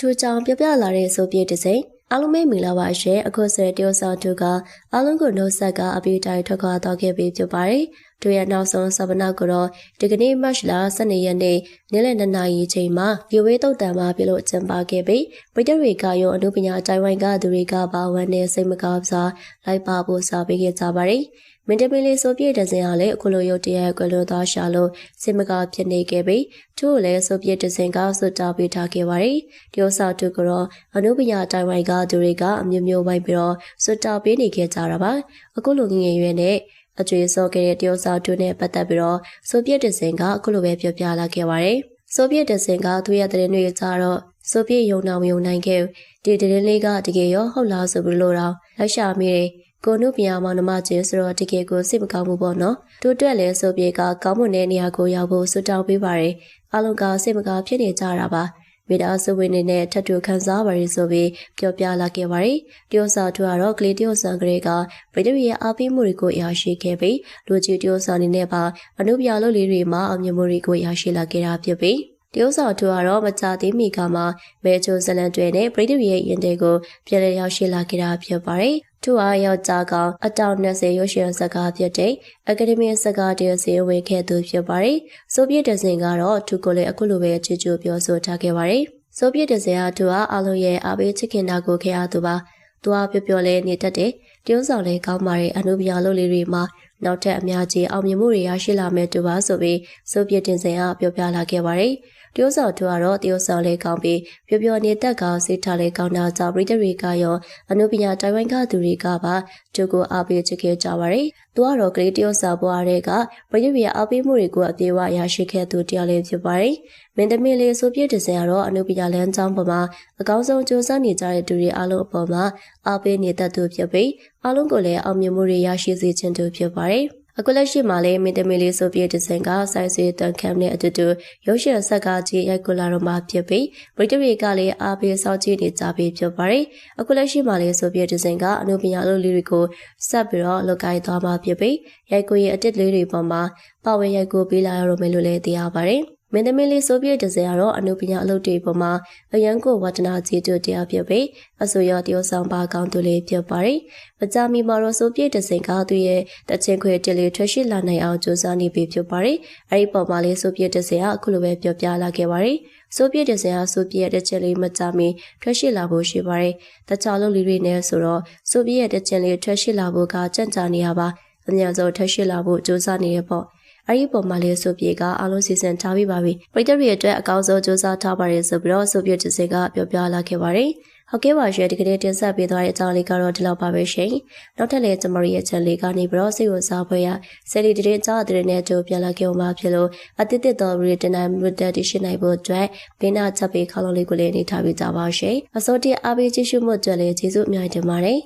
ထိုကြောင့်ပြပြလာတဲ့ဆိုပြတစ်စိမ်အားလုံးပဲမင်္ဂလာပါရှင်အခုဆိုတယောဆောင်သူကအားလုံးကိုနှုတ်ဆက်ကအပြည့်တိုင်းထွက်ခွာတော့ခဲ့ပြီးဖြစ်ပါတယ်တို့ရဲ့နောက်ဆုံးစပနာကိုတော့ဒီကနေ့မတ်လ12ရက်နေ့နေ့လယ်2နာရီချိန်မှာဒီဝေးတုတ်တံမှာပြုလုပ်ကျင်းပခဲ့ပြီးပြည်သူတွေကရောအမှုပညာအတိုင်းဝိုင်းကသူတွေကပါဝင်နေစိတ်မကောင်းစွာလိုက်ပါဖို့စာပေးခဲ့ကြပါတယ် မင်းတမီလေးဆိုပြည့်တဲ့စင်ကလည်းအခုလိုရုတ်တရက်ကွယ်လွန်သွားရှာလို့စိတ်မကောင်းဖြစ်နေခဲ့ပြီးသူ့ကိုလည်းဆိုပြည့်တဲ့စင်ကဆွတ်တာပေးထားခဲ့ပါတယ်။ဒီဥစ္စာတို့ကတော့အနုပညာတိုင်ဝိုင်ကသူတွေကအမျိုးမျိုးဝိုင်းပြီးတော့ဆွတ်တာပေးနေခဲ့ကြတာပါ။အခုလိုငငယ်ရွယ်နဲ့အကျွေးစောခဲ့တဲ့တရုတ်စာတို့နဲ့ပတ်သက်ပြီးတော့ဆိုပြည့်တဲ့စင်ကအခုလိုပဲပြောပြလာခဲ့ပါတယ်။ဆိုပြည့်တဲ့စင်ကသူရဲ့တဲ့တွေကြတော့ဆိုပြည့်ယုံနာမယုံနိုင်ခဲ့ဒီတရင်လေးကတကယ်ရောဟုတ်လားဆိုပြီးလို့တော့လက်ရှာမိတယ် ကိုနုပြာမောင်နှမချင်းဆိုတော့တကယ်ကိုစိတ်မကောင်းဘူးပေါ့နော်တို့တက်လဲဆိုပြေကကောင်းမွန်တဲ့နေရာကိုရောက်ဖို့ဆွတောင်းပေးပါရယ်အလုံးကစိတ်မကောင်းဖြစ်နေကြတာပါမိသားစုဝင်တွေနဲ့ထပ်တူခံစားပါရယ်ဆိုပြီးပြောပြလာခဲ့ပါရယ်တယောစာသူကတော့ကလေးတယောစာကလေးကဗိဒရီရဲ့အားပေးမှုတွေကိုရရှိခဲ့ပြီးလူကြီးတယောစာအနေနဲ့ပါအနုပြလုပ်လေးတွေမှာအမြင်မှုတွေကိုရရှိလာခဲ့တာဖြစ်ပြီးတရုတ်ဆောင်သူကတော့မကြသေးမီကမှမဲချိုဇလန်တွေနဲ့ပရိသတ်ရဲ့ရင်တွေကိုပြည်လည်ရောက်ရှိလာခဲ့တာဖြစ်ပါတယ်။ သူဟာယောက်ျားကောင်အတောင်20ရွှေရှင်စကားဖြစ်တဲ့အကယ်ဒမီစကားတရစီဝေခဲ့သူဖြစ်ပါတယ်။ဆိုဗီယက်ဒဇင်ကတော့သူကိုလည်းအခုလိုပဲချစ်ချူပြောဆိုထားခဲ့ပါတယ်။ဆိုဗီယက်ဒဇင်ကသူဟာအလုံးရဲ့အားပေးချစ်ခင်တာကိုခဲ့ရသူပါ။သူဟာပြောပြောလေးနေတတ်တယ်။တရုတ်ဆောင်လေးကောင်းပါတဲ့အနုပညာလုပ်လေးတွေမှာ နောက်ထပ်အများကြီးအောင်မြင်မှုတွေရရှိလာမယ်တူပါဆိုပြီးဆိုဗီယက်တင်စင်ကပြောပြလာခဲ့ပါတယ်။တရုတ်ဆောင်သူကတော့တရုတ်ဆောင်လေးကောင်းပြီးပျော်ပျော်နေတက်ကစိတ်ထားလေးကောင်းတာကြောင့်ပြည်သူတွေကရောအနုပညာတိုင်ဝမ်ကသူတွေကပါသူကိုအားပေးချခဲ့ကြပါတယ်။သူကတော့ကလေးတရုတ်ဆောင်ပွားတဲ့ကပြည်သူရဲ့အားပေးမှုတွေကိုအပြေအဝရရှိခဲ့သူတရားလေးဖြစ်ပါတယ်။ မင်းသမီးလေးဆိုပြည့်တဲ့စင်ကတော့အနုပညာလမ်းကြောင်းပေါ်မှာအကောင်းဆုံးစူးစမ်းနေကြတဲ့သူတွေအားလုံးအပေါ်မှာအားပေးနေတတ်သူဖြစ်ပြီးအားလုံးကိုလည်းအောင်မြင်မှုတွေရရှိစေခြင်းသူဖြစ်ပါတယ်။အခုလက်ရှိမှာလည်းမင်းသမီးလေးဆိုဗီယက်ဒီဇိုင်ကစိုင်းစီတန်ကမ်နဲ့အတူတူရုပ်ရှင်ဆက်ကားကြီးရိုက်ကူလာတော့မှဖြစ်ပြီးဗြိတိရီကလည်းအားပေးစောင့်ကြည့်နေကြပြီးဖြစ်ပါတယ်။အခုလက်ရှိမှာလည်းဆိုဗီယက်ဒီဇိုင်ကအနုပညာလုပ်လေးတွေကိုဆက်ပြီးတော့လုပ်ကိုင်သွားမှာဖြစ်ပြီးရိုက်ကူရဲ့အတစ်လေးတွေပေါ်မှာပါဝင်ရိုက်ကူပေးလာရတော့မယ်လို့လည်းသိရပါတယ်။ မင်းသမီးလေးဆိုဗီယက်ဒဇယ်ကတော့အနုပညာအလုပ်တွေပေါ်မှာအရန်ကိုဝတ္တနာကြီးတို့တရားပြပြီးအဆိုရတယောဆောင်ပါကောင်းသူလေးဖြစ်ပါတယ်။မကြမီမှာတော့ဆိုဗီယက်ဒဇယ်ကသူရဲ့တချင်းခွေတလေးထွက်ရှိလာနိုင်အောင်ကြိုးစားနေပြီဖြစ်ပါတယ်။အဲဒီပေါ်မှာလေးဆိုဗီယက်ဒဇယ်ကအခုလိုပဲပြောပြလာခဲ့ပါတယ်။ဆိုဗီယက်ဒဇယ်ကဆိုဗီယက်တချင်းလေးမကြမီထွက်ရှိလာဖို့ရှိပါတယ်။တခြားလုပ်လေးတွေနဲ့ဆိုတော့ဆိုဗီယက်တချင်းလေးထွက်ရှိလာဖို့ကကြံ့ကြာနေရပါ။အများဆုံးထွက်ရှိလာဖို့ကြိုးစားနေရပေါ့။ အဲ့ဒီပုံမှာလေးဆိုပြေကအားလုံးစီစဉ်ထားပြီးပါပြီပရိသတ်တွေအတွက်အကောင်းဆုံးစူးစမ်းထားပါတယ်ဆိုပြီးတော့ဆိုပြေတစ်စိကပြောပြလာခဲ့ပါတယ်ဟုတ်ကဲ့ပါရှင်ဒီကနေ့တင်ဆက်ပေးသွားတဲ့အကြောင်းလေးကတော့ဒီလောက်ပါပဲရှင်နောက်ထပ်လည်းကျမတို့ရဲ့ channel လေးကနေပြီးတော့စိတ်ဝင်စားဖွယ်ရဆယ်လီတရင်ကြားတဲ့နဲ့တို့ပြန်လာခဲ့အောင်ပါဖြစ်လို့အတိတ်တော် written and written တရှိနိုင်ဖို့အတွက်ဘင်းနာချက်ပေးခေါင်းလုံးလေးကိုလည်းနေထားပေးကြပါရှင်အစိုးရအားပေးကြည့်ရှုမှုအတွက်လည်းကျေးဇူးအများကြီးတင်ပါတယ်